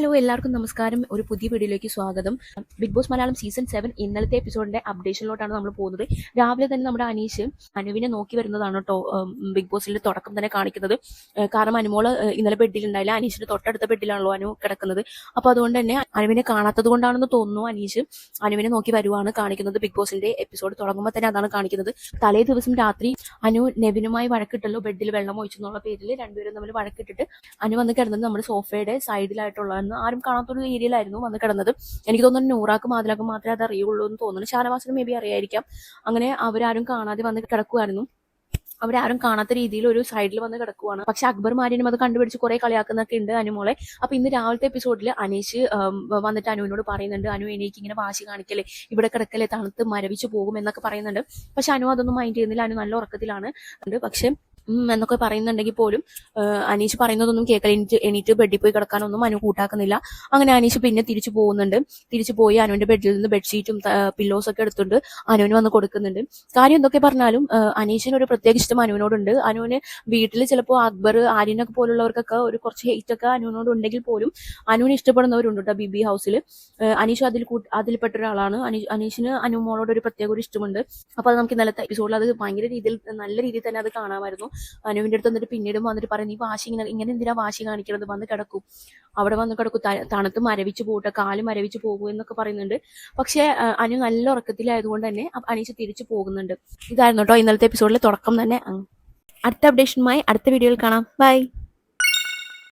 Hello എല്ലാവർക്കും നമസ്കാരം. ഒരു പുതിയ വീഡിയോയിലേക്ക് സ്വാഗതം. Bigg Boss Malayalam season seven ഇന്നലത്തെ എപ്പിസോഡിന്റെ അപ്ഡേഷനിലോട്ടാണ് നമ്മൾ പോകുന്നത്. രാവിലെ തന്നെ നമ്മുടെ അനീഷ് അനുവിനെ നോക്കി വരുന്നതാണ് കേട്ടോ ബിഗ് ബോസിന്റെ തുടക്കം തന്നെ കാണിക്കുന്നത്. കാരണം അനുമോൾ ഇന്നലെ ബെഡിലുണ്ടായില്ല അനീഷിന്റെ തൊട്ടടുത്ത ബെഡിലാണല്ലോ അനു കിടക്കുന്നത്. അപ്പൊ അതുകൊണ്ട് തന്നെ അനുവിനെ കാണാത്തത് കൊണ്ടാണെന്ന് തോന്നുന്നു അനീഷ്. അനുവിനെ നോക്കി വരുവാണ് കാണിക്കുന്നത് ബിഗ് ബോസിന്റെ എപ്പിസോഡ് തുടങ്ങുമ്പോൾ തന്നെ അതാണ് കാണിക്കുന്നത്. തലേ ദിവസം രാത്രി അനു നെവിനുമായി വഴക്കിട്ടല്ലോ ബെഡിൽ വെള്ളം ഒഴിച്ചെന്നുള്ള പേരിൽ രണ്ടുപേരും തമ്മിൽ വഴക്കിട്ടിട്ട് അനു വന്ന് കിടന്നത് നമ്മുടെ സോഫയുടെ സൈഡിലായിട്ടുള്ളതെന്ന് ആരും കാണാത്തൊരു ഏരിയയിലായിരുന്നു വന്ന് കിടന്നത്. എനിക്ക് തോന്നുന്നു നൂറാക്കും മാതിലാക്കും മാത്രമേ അത് അറിയുള്ളൂ എന്ന് തോന്നുന്നു. ഷാനവാസിന് മേ ബി അറിയായിരിക്കാം. അങ്ങനെ അവരാരും കാണാതെ വന്ന് കിടക്കുമായിരുന്നു അവരാരും കാണാത്ത രീതിയിൽ ഒരു സൈഡിൽ വന്ന് കിടക്കുവാണ്. പക്ഷെ അക്ബർ മാരിനും അത് കണ്ടുപിടിച്ച് കുറെ കളിയാക്കുന്നൊക്കെ ഉണ്ട് അനുമോളെ. അപ്പൊ ഇന്ന് രാവിലത്തെ എപ്പിസോഡിൽ അനീഷ് വന്നിട്ട് അനുവിനോട് പറയുന്നുണ്ട് അനു എനിക്ക് ഇങ്ങനെ വാശി കാണിക്കല്ലേ. ഇവിടെ കിടക്കല്ലേ തണുത്ത് മരവിച്ച് പോകും എന്നൊക്കെ പറയുന്നുണ്ട്. പക്ഷെ അനു അതൊന്നും മൈൻഡ് ചെയ്യുന്നില്ല. അനു നല്ല ഉറക്കത്തിലാണ്. പക്ഷെ എന്നൊക്കെ പറയുന്നുണ്ടെങ്കിൽ പോലും അനീഷ് പറയുന്നതൊന്നും കേൾക്കല എനിക്ക് എണീറ്റ് ബെഡിൽ പോയി കിടക്കാനൊന്നും അനു കൂട്ടാക്കുന്നില്ല. അങ്ങനെ അനീഷ് പിന്നെ തിരിച്ചു പോകുന്നുണ്ട്. തിരിച്ചു പോയി അനുവിന്റെ ബെഡിൽ നിന്ന് ബെഡ്ഷീറ്റും പില്ലോസ് ഒക്കെ എടുത്തുകൊണ്ട് അനുവിന് വന്ന് കൊടുക്കുന്നുണ്ട്. കാര്യം എന്തൊക്കെ പറഞ്ഞാലും അനീഷിന് ഒരു പ്രത്യേക ഇഷ്ടം അനുവിനോടുണ്ട്. അനുവിന് വീട്ടിൽ ചിലപ്പോൾ അക്ബർ ആര്യനൊക്കെ പോലുള്ളവർക്കൊക്കെ ഒരു കുറച്ച് ഹെയ്റ്റ് ഒക്കെ അനുവിനോട് ഉണ്ടെങ്കിൽ പോലും അനുവിനെ ഇഷ്ടപ്പെടുന്നവരുണ്ട് കേട്ടോ ബിബി ഹൗസിൽ അനീഷ് അതിൽ അതിൽപ്പെട്ട ഒരാളാണ്. അനീ അനീഷിന് അനുമോളോട് ഒരു പ്രത്യേക ഒരു ഇഷ്ടമുണ്ട്. അപ്പൊ അത് നമുക്ക് ഇന്നലത്തെ എപ്പിസോഡിൽ അത് ഭയങ്കര രീതിയിൽ നല്ല രീതിയിൽ തന്നെ അത് കാണാമായിരുന്നു. അനുവിന്റെ അടുത്ത് വന്നിട്ട് പിന്നീട് വന്നിട്ട് പറയും നീ വാശി ഇങ്ങനെ ഇങ്ങനെ എന്തിനാ വാശി കാണിക്കുന്നത് വന്ന് കിടക്കും. അവിടെ വന്ന് കിടക്കും. തണുത്ത് മരവിച്ച് പോകട്ടെ കാൽ മരവിച്ച് പോകൂ എന്നൊക്കെ പറയുന്നുണ്ട്. പക്ഷെ അനു നല്ല ഉറക്കത്തിലായതുകൊണ്ട് തന്നെ അനീഷ് തിരിച്ചു പോകുന്നുണ്ട്. ഇതായിരുന്നു കേട്ടോ ഇന്നലത്തെ എപ്പിസോഡിലെ തുടക്കം തന്നെ. അടുത്ത അപ്ഡേഷനുമായി അടുത്ത വീഡിയോയിൽ കാണാം. ബൈ